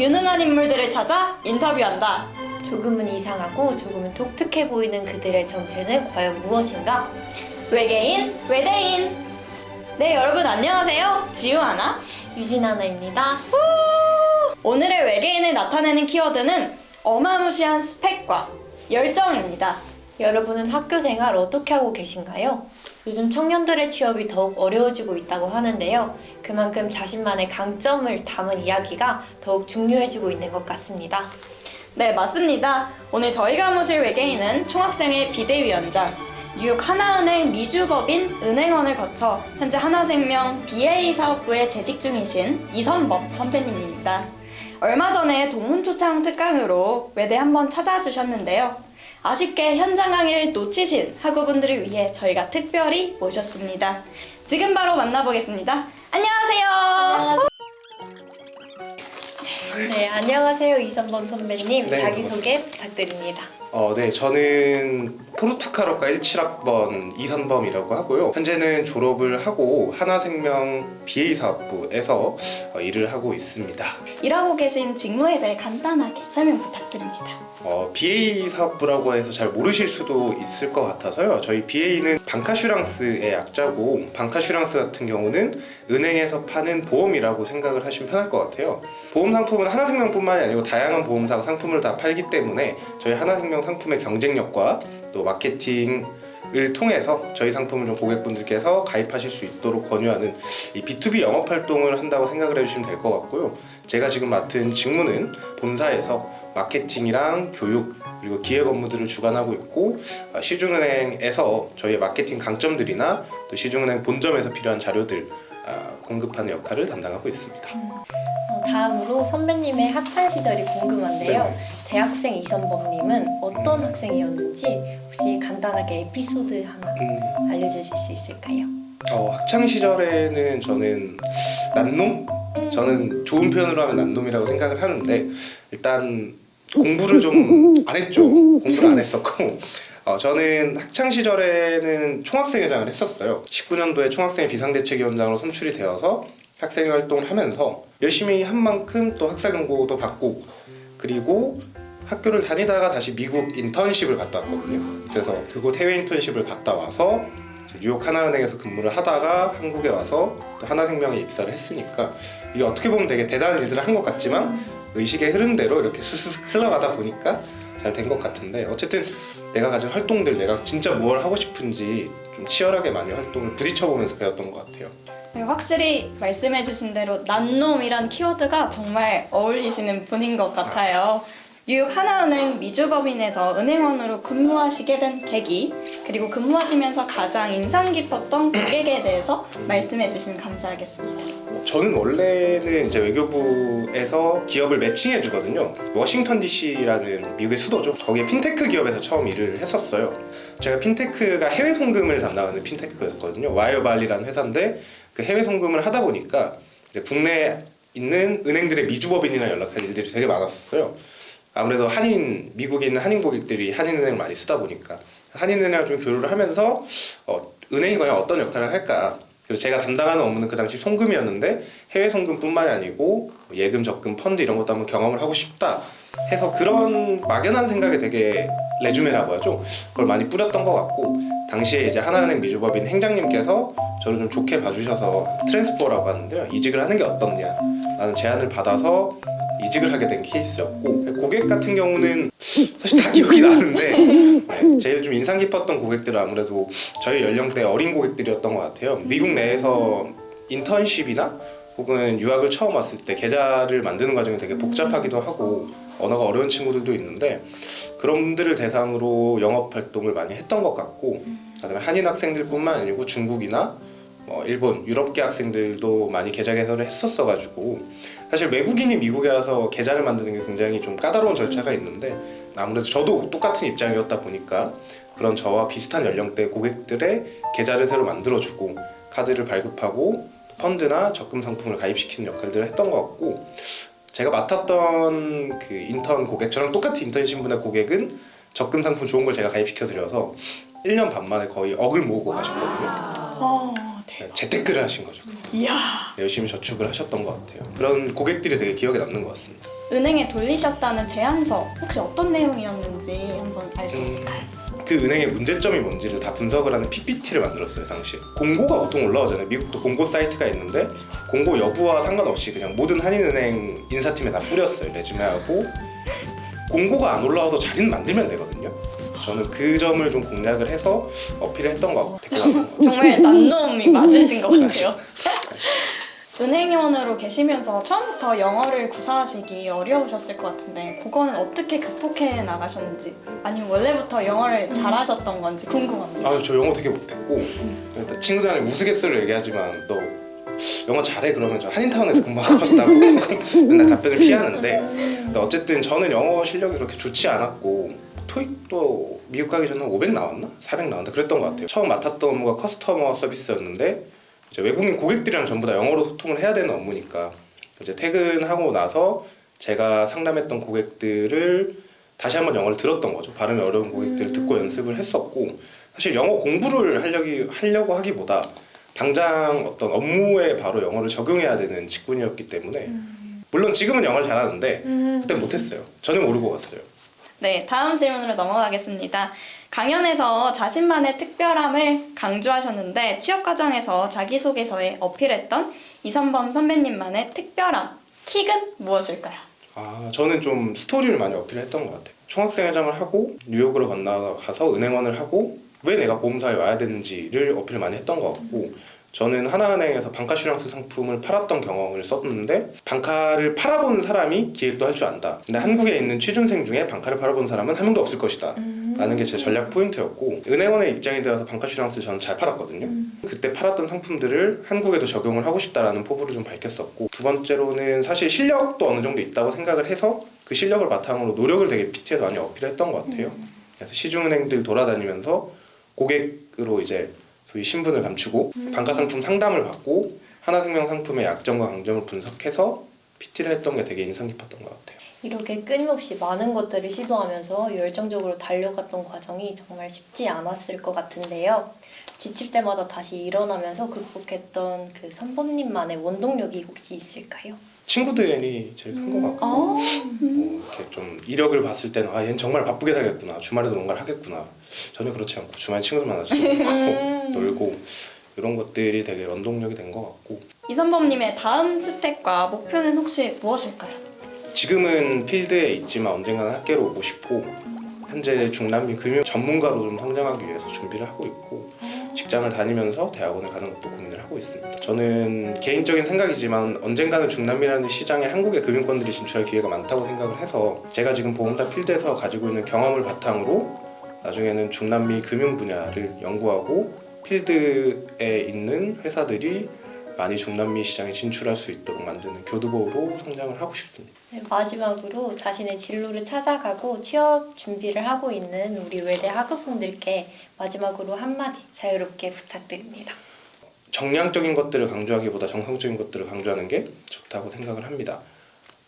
유능한 인물들을 찾아 인터뷰한다. 조금은 이상하고 조금은 독특해 보이는 그들의 정체는 과연 무엇인가? 외계인, 외대인. 네, 여러분 안녕하세요. 지우하나. 유진아나입니다. 오늘의 외계인을 나타내는 키워드는 어마무시한 스펙과 열정입니다. 여러분은 학교 생활 어떻게 하고 계신가요? 요즘 청년들의 취업이 더욱 어려워지고 있다고 하는데요. 그만큼 자신만의 강점을 담은 이야기가 더욱 중요해지고 있는 것 같습니다. 네, 맞습니다. 오늘 저희가 모실 외계인은 총학생회 비대위원장, 뉴욕 하나은행 미주법인 은행원을 거쳐 현재 하나생명 BA 사업부에 재직 중이신 이선법 선배님입니다. 얼마 전에 동문초창 특강으로 외대 한번 찾아주셨는데요. 아쉽게 현장 강의를 놓치신 학우분들을 위해 저희가 특별히 모셨습니다. 지금 바로 만나보겠습니다. 안녕하세요. 네, 안녕하세요. 이선범 선배님. 네, 자기소개 부탁드립니다. 어, 네, 저는 포르투갈어과 17학번 이선범이라고 하고요. 현재는 졸업을 하고 하나생명 BA 사업부에서 어, 일을 하고 있습니다. 일하고 계신 직무에 대해 간단하게 설명 부탁드립니다. 어, BA 사업부라고 해서 잘 모르실 수도 있을 것 같아서요. 저희 BA는 방카슈랑스의 약자고 방카슈랑스 같은 경우는 은행에서 파는 보험이라고 생각을 하시면 편할 것 같아요. 보험 상품은 하나생명뿐만이 아니고 다양한 보험사가 상품을 다 팔기 때문에 저희 하나생명 상품의 경쟁력과 또 마케팅을 통해서 저희 상품을 좀 고객분들께서 가입하실 수 있도록 권유하는 이 B2B 영업 활동을 한다고 생각을 해주시면 될 것 같고요. 제가 지금 맡은 직무는 본사에서 마케팅이랑 교육 그리고 기획 업무들을 주관하고 있고 어, 시중은행에서 저희의 마케팅 강점들이나 또 시중은행 본점에서 필요한 자료들 아, 공급하는 역할을 담당하고 있습니다. 어, 다음으로 선배님의 학창 시절이 궁금한데요. 네. 대학생 이선범님은 어떤 학생이었는지 혹시 간단하게 에피소드 하나 음, 알려주실 수 있을까요? 어, 학창 시절에는 저는 난놈? 저는 좋은 표현으로 하면 난놈이라고 생각을 하는데 일단 공부를 좀 안 했죠. 공부를 안 했었고 어, 저는 학창 시절에는 총학생회장을 했었어요. 19년도에 총학생회 비상대책위원장으로 선출이 되어서 학생회 활동을 하면서 열심히 한 만큼 또 학사 경고도 받고 그리고 학교를 다니다가 다시 미국 인턴십을 갔다 왔거든요. 그래서 그곳 해외 인턴십을 갔다 와서 뉴욕 하나은행에서 근무를 하다가 한국에 와서 또 하나생명에 입사를 했으니까 이게 어떻게 보면 되게 대단한 일들을 한 것 같지만 의식의 흐름대로 이렇게 스스스 흘러가다 보니까 잘 된 것 같은데 어쨌든 내가 가진 활동들 내가 진짜 무엇을 하고 싶은지 좀 치열하게 많이 활동을 부딪혀 보면서 배웠던 것 같아요. 네, 확실히 말씀해주신 대로 난놈이란 키워드가 정말 어울리시는 분인 것 같아요. 뉴욕 하나은행 미주법인에서 은행원으로 근무하시게 된 계기 그리고 근무하시면서 가장 인상 깊었던 고객에 대해서 말씀해 주시면 감사하겠습니다. 뭐 저는 원래는 이제 외교부에서 기업을 매칭해 주거든요. 워싱턴 DC라는 미국의 수도죠. 거기에 핀테크 기업에서 처음 일을 했었어요. 제가 핀테크가 해외 송금을 담당하는 핀테크였거든요. 와이어발리라는 회사인데 그 해외 송금을 하다 보니까 이제 국내에 있는 은행들의 미주법인이랑 연락할 일들이 되게 많았었어요. 아무래도 한인 미국에 있는 한인 고객들이 한인은행을 많이 쓰다 보니까 한인은행을 좀 교류를 하면서 어, 은행이 과연 어떤 역할을 할까 그래서 제가 담당하는 업무는 그 당시 송금이었는데 해외 송금뿐만이 아니고 예금, 적금, 펀드 이런 것도 한번 경험을 하고 싶다 해서 그런 막연한 생각에 되게 레주메라고 하죠 그걸 많이 뿌렸던 것 같고 당시에 이제 하나은행 미주법인 행장님께서 저를 좀 좋게 봐주셔서 트랜스퍼라고 하는데요 이직을 하는 게 어떻냐 라는 제안을 받아서 이직을 하게 된 케이스였고 고객 같은 경우는 사실 다 기억이 나는데 네, 제일 좀 인상 깊었던 고객들은 아무래도 저희 연령대 어린 고객들이었던 것 같아요. 미국 내에서 인턴십이나 혹은 유학을 처음 왔을 때 계좌를 만드는 과정이 되게 복잡하기도 하고 언어가 어려운 친구들도 있는데 그런 분들을 대상으로 영업 활동을 많이 했던 것 같고 그다음에 한인 학생들뿐만 아니고 중국이나 뭐 일본, 유럽계 학생들도 많이 계좌 개설을 했었어가지고 사실 외국인이 미국에 와서 계좌를 만드는 게 굉장히 좀 까다로운 절차가 있는데 아무래도 저도 똑같은 입장이었다 보니까 그런 저와 비슷한 연령대 고객들의 계좌를 새로 만들어주고 카드를 발급하고 펀드나 적금 상품을 가입시키는 역할들을 했던 것 같고 제가 맡았던 그 인턴 고객 저랑 똑같은 인턴 신분의 고객은 적금 상품 좋은 걸 제가 가입시켜 드려서 1년 반 만에 거의 억을 모으고 가셨거든요. 아, 재테크를 하신 거죠. 이야. 열심히 저축을 하셨던 것 같아요. 그런 고객들이 되게 기억에 남는 것 같습니다. 은행에 돌리셨다는 제안서 혹시 어떤 내용이었는지 한번 알 수 음. 있을까요? 그 은행의 문제점이 뭔지를 다 분석을 하는 PPT를 만들었어요 당시에 공고가 보통 올라오잖아요 미국도 공고 사이트가 있는데 공고 여부와 상관없이 그냥 모든 한인은행 인사팀에 다 뿌렸어요 레주메하고 공고가 안 올라와도 자리는 만들면 되거든요 저는 그 점을 좀 공략을 해서 어필을 했던 것 같고 댓글 남은 것 같아요. 정말 난놈이 맞으신 것 같아요. 은행원으로 계시면서 처음부터 영어를 구사하시기 어려우셨을 것 같은데 그거는 어떻게 극복해 나가셨는지 아니면 원래부터 영어를 잘하셨던 건지 궁금합니다. 아, 저 영어 되게 못했고 일단 친구들한테 우스갯소리로 얘기하지만 너 영어 잘해 그러면 저 한인타운에서 공부하고 왔다고 맨날 답변을 피하는데 근데 어쨌든 저는 영어 실력이 그렇게 좋지 않았고 토익도 미국 가기 전에 500 나왔나? 400 나왔나? 그랬던 것 같아요 처음 맡았던 업무가 커스터머 서비스였는데 이제 외국인 고객들이랑 전부 다 영어로 소통을 해야 되는 업무니까 이제 퇴근하고 나서 제가 상담했던 고객들을 다시 한번 영어를 들었던 거죠. 발음이 어려운 고객들을 듣고 연습을 했었고 사실 영어 공부를 하려기, 하려고 하기보다 당장 어떤 업무에 바로 영어를 적용해야 되는 직군이었기 때문에 물론 지금은 영어를 잘하는데 그때 못했어요. 전혀 모르고 갔어요. 네, 다음 질문으로 넘어가겠습니다. 강연에서 자신만의 특별함을 강조하셨는데 취업 과정에서 자기소개서에 어필했던 이선범 선배님만의 특별함, 킥은 무엇일까요? 아 저는 좀 스토리를 많이 어필했던 것 같아요. 총학생회장을 하고 뉴욕으로 건너가서 은행원을 하고 왜 내가 보험사에 와야 되는지를 어필을 많이 했던 것 같고 저는 하나은행에서 반카슈랑스 상품을 팔았던 경험을 썼는데 반카를 팔아본 사람이 기획도 할 줄 안다. 근데 한국에 있는 취준생 중에 반카를 팔아본 사람은 한 명도 없을 것이다. 라는 게 제 전략 포인트였고 은행원의 입장이 되어서 반카슈랑스를 저는 잘 팔았거든요. 그때 팔았던 상품들을 한국에도 적용을 하고 싶다라는 포부를 좀 밝혔었고 두 번째로는 사실 실력도 어느 정도 있다고 생각을 해서 그 실력을 바탕으로 노력을 되게 PT에서 많이 어필했던 것 같아요. 그래서 시중은행들 돌아다니면서 고객으로 이제 소위 신분을 감추고 반가 상품 상담을 받고 하나생명 상품의 약점과 강점을 분석해서 PT를 했던 게 되게 인상 깊었던 것 같아요. 이렇게 끊임없이 많은 것들을 시도하면서 열정적으로 달려갔던 과정이 정말 쉽지 않았을 것 같은데요. 지칠 때마다 다시 일어나면서 극복했던 그 선범님만의 원동력이 혹시 있을까요? 친구들이 제일 큰 것 같고. 어, 뭐 이렇게 좀 이력을 봤을 때는 아 얘는 정말 바쁘게 살겠구나. 주말에도 뭔가를 하겠구나. 전혀 그렇지 않고 주말에 친구들 만나서 음. 놀고 이런 것들이 되게 원동력이 된 것 같고. 이선범님의 다음 스텝과 목표는 혹시 무엇일까요? 지금은 필드에 있지만 언젠가는 학계로 오고 싶고 현재 중남미 금융 전문가로 좀 성장하기 위해서 준비를 하고 있고 직장을 다니면서 대학원을 가는 것도 고민을 하고 있습니다. 저는 개인적인 생각이지만 언젠가는 중남미라는 시장에 한국의 금융권들이 진출할 기회가 많다고 생각을 해서 제가 지금 보험사 필드에서 가지고 있는 경험을 바탕으로 나중에는 중남미 금융 분야를 연구하고 필드에 있는 회사들이 많이 중남미 시장에 진출할 수 있도록 만드는 교두보로 성장을 하고 싶습니다. 네, 마지막으로 자신의 진로를 찾아가고 취업 준비를 하고 있는 우리 외대 학우분들께 마지막으로 한마디 자유롭게 부탁드립니다. 정량적인 것들을 강조하기보다 정성적인 것들을 강조하는 게 좋다고 생각을 합니다.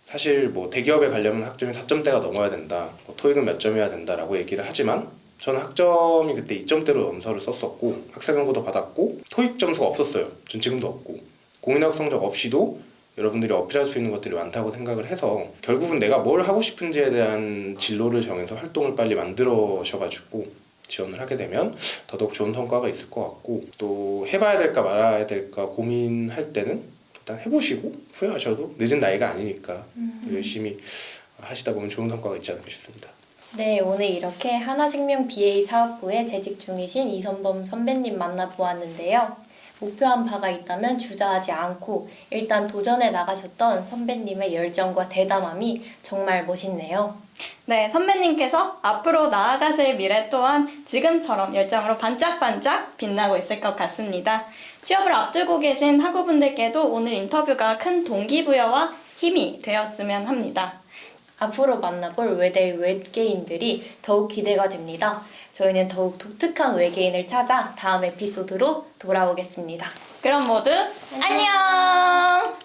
사실 뭐 대기업에 가려면 학점이 4점대가 넘어야 된다, 뭐 토익은 몇 점이어야 된다라고 얘기를 하지만 저는 학점이 그때 2점대로 원서를 썼었고 학생연구도 받았고 토익 점수가 없었어요. 전 지금도 없고 공인학 성적 없이도 여러분들이 어필할 수 있는 것들이 많다고 생각을 해서 결국은 내가 뭘 하고 싶은지에 대한 진로를 정해서 활동을 빨리 만들어셔가지고 지원을 하게 되면 더더욱 좋은 성과가 있을 것 같고 또 해봐야 될까 말아야 될까 고민할 때는 일단 해보시고 후회하셔도 늦은 나이가 아니니까 열심히 하시다 보면 좋은 성과가 있지 않을까 싶습니다. 네, 오늘 이렇게 하나생명 BA 사업부에 재직 중이신 이선범 선배님 만나보았는데요. 목표한 바가 있다면 주저하지 않고 일단 도전해 나가셨던 선배님의 열정과 대담함이 정말 멋있네요. 네, 선배님께서 앞으로 나아가실 미래 또한 지금처럼 열정으로 반짝반짝 빛나고 있을 것 같습니다. 취업을 앞두고 계신 학우분들께도 오늘 인터뷰가 큰 동기부여와 힘이 되었으면 합니다. 앞으로 만나볼 외대 외계인들이 더욱 기대가 됩니다. 저희는 더욱 독특한 외계인을 찾아 다음 에피소드로 돌아오겠습니다. 그럼 모두 안녕!